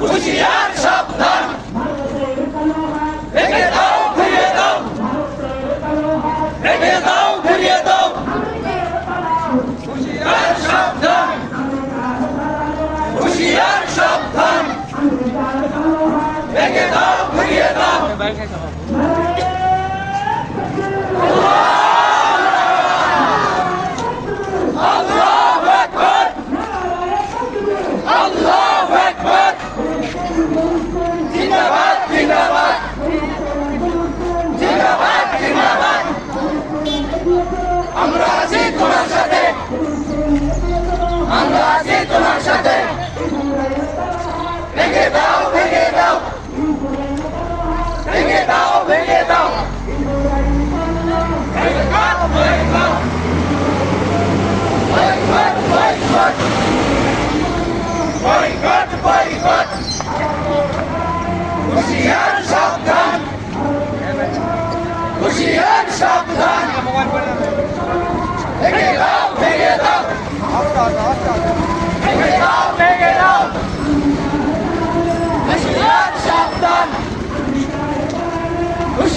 হুঁশিয়ার সাবধান। রেখে দাও ঘুরিয়ে দাও। রেখে দাও ঘুরিয়ে দাও। হুঁশিয়ার সাবধান। হুঁশিয়ার সাবধান। রেখে দাও ঘুরিয়ে দাও। জিন্দাবাদ জিন্দাবাদ জিন্দাবাদ জিন্দাবাদ আমরা আছি তোমার সাথে আমরা আছি তোমার সাথে ভেঙে দাও ভেঙে দাও ভেঙে দাও ভেঙে দাও ভেঙে দাও ভেঙে দাও বয়কট বয়কট বয়কট বয়কট হুঁশিয়ার সাবধান হুঁশিয়ার সাবধান ভেঙে দাও ভেঙে দাও ভেঙে দাও ভেঙে দাও হুঁশিয়ার সাবধান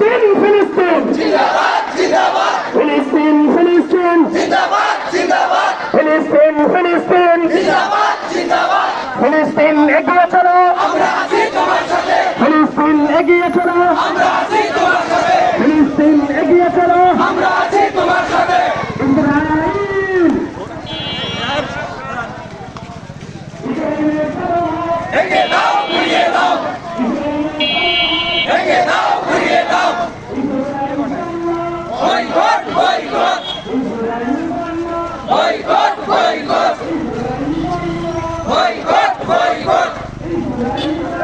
ফিলিস্তিন ফিলিস্তিন। জিন্দাবাদ জিন্দাবাদ। ফিলিস্তিন ফিলিস্তিন। জিন্দাবাদ জিন্দাবাদ। ফিলিস্তিন ফিলিস্তিন। জিন্দাবাদ জিন্দাবাদ। ফিলিস্তিন এগিয়ে চলো। আমরা আছি তোমার সাথে। ফিলিস্তিন এগিয়ে চলো। আমরা আছি তোমার সাথে। ফিলিস্তিন এগিয়ে চলো। আমরা আছি তোমার সাথে। ইসরাইল ভেঙে দাও। Boycott boycott boycott